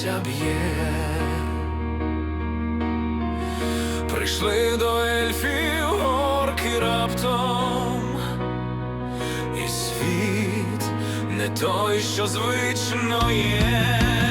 серця б'є. Прийшли до ельфів горки раптом, і світ не той, що звично є.